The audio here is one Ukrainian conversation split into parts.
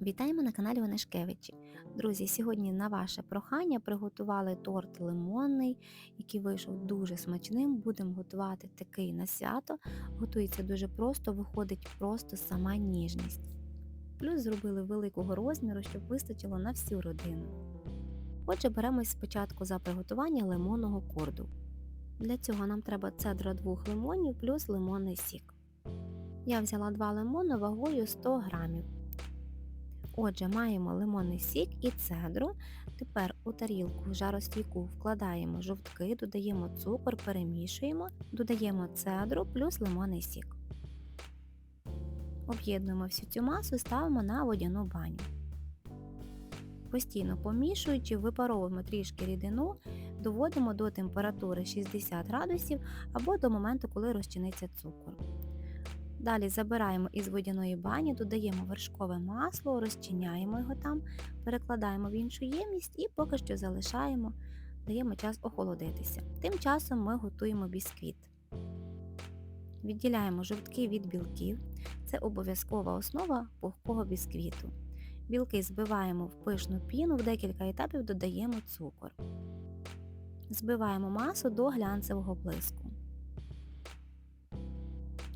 Вітаємо на каналі Онешкевичі. Друзі, сьогодні на ваше прохання приготували торт лимонний, який вийшов дуже смачним. Будемо готувати такий на свято. Готується дуже просто, виходить просто сама ніжність. Плюс зробили великого розміру, щоб вистачило на всю родину. Отже, беремось спочатку за приготування лимонного корду. Для цього нам треба цедра двох лимонів плюс лимонний сік. Я взяла два лимони вагою 100 грамів. Отже, маємо лимонний сік і цедру. Тепер у тарілку жаростійку вкладаємо жовтки, додаємо цукор, перемішуємо, додаємо цедру плюс лимонний сік. Об'єднуємо всю цю масу, ставимо на водяну баню. Постійно помішуючи, випаровуємо трішки рідину, доводимо до температури 60 градусів або до моменту, коли розчиниться цукор. Далі забираємо із водяної бані, додаємо вершкове масло, розчиняємо його там, перекладаємо в іншу ємність і поки що залишаємо, даємо час охолодитися. Тим часом ми готуємо бісквіт. Відділяємо жовтки від білків, це обов'язкова основа пухкого бісквіту. Білки збиваємо в пишну піну, в декілька етапів додаємо цукор. Збиваємо масу до глянцевого блиску.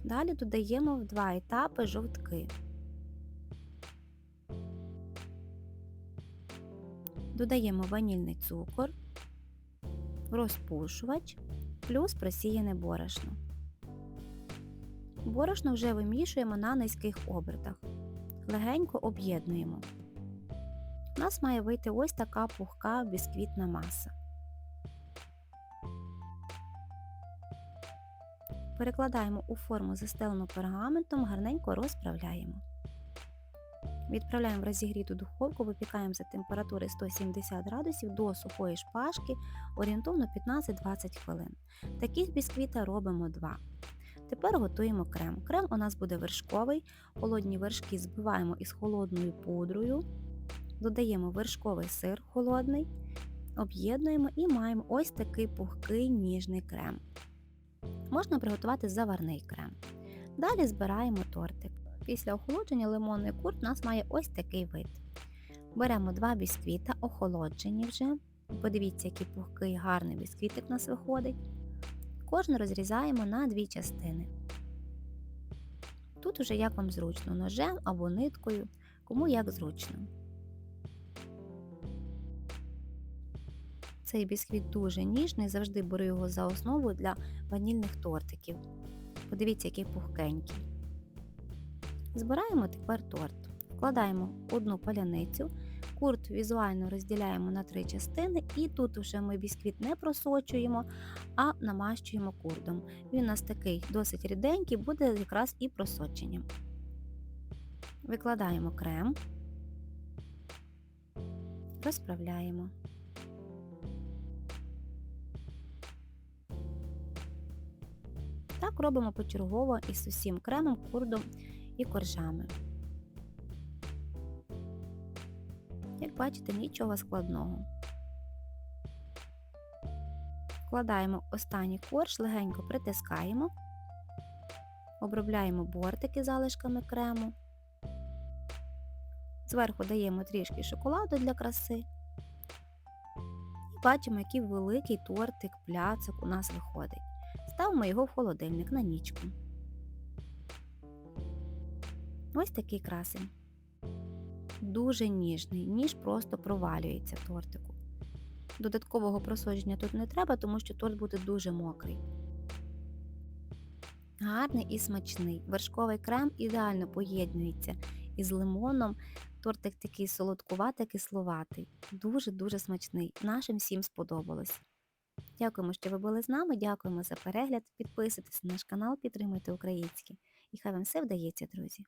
Далі додаємо в два етапи жовтки. Додаємо ванільний цукор, розпушувач плюс просіяне борошно. Борошно вже вимішуємо на низьких обертах. Легенько об'єднуємо. У нас має вийти ось така пухка бісквітна маса. Перекладаємо у форму застелену пергаментом, гарненько розправляємо. Відправляємо в розігріту духовку, випікаємо за температури 170 градусів до сухої шпажки орієнтовно 15-20 хвилин. Таких бісквіта робимо 2. Тепер готуємо крем. Крем у нас буде вершковий, холодні вершки збиваємо із холодною пудрою, додаємо вершковий сир холодний, об'єднуємо і маємо ось такий пухкий ніжний крем можна приготувати заварний крем. Далі збираємо тортик. Після охолодження лимонний курт у нас має ось такий вид. Беремо два бісквіта, охолоджені вже. Подивіться, який пухкий гарний бісквітик у нас виходить. Кожен розрізаємо на дві частини. Тут уже як вам зручно, ножем або ниткою, кому як зручно. Цей бісквіт дуже ніжний, завжди беру його за основу для ванільних тортиків. Подивіться, який пухкенький. Збираємо тепер торт. Вкладаємо одну паляницю, курт візуально розділяємо на три частини, і тут вже ми бісквіт не просочуємо, а намащуємо курдом. Він у нас такий досить ріденький, буде якраз і просоченням. Викладаємо крем, розправляємо. Так робимо почергово із усім кремом, курдом і коржами. Як бачите, нічого складного. Вкладаємо останній корж, легенько притискаємо, обробляємо бортики залишками крему, зверху даємо трішки шоколаду для краси. І бачимо, який великий тортик, пляцок у нас виходить. Ставимо його в холодильник на нічку. Ось такий красень. Дуже ніжний, ніж просто провалюється в тортику. Додаткового просодження тут не треба, тому що торт буде дуже мокрий. Гарний і смачний. Вершковий крем ідеально поєднується із лимоном. Тортик такий солодкуватий, кисловатий. Дуже-дуже смачний. Нашим всім сподобалось. Дякуємо, що ви були з нами. Дякуємо за перегляд. Підписуйтесь на наш канал, підтримуйте українське. І хай вам все вдається, друзі!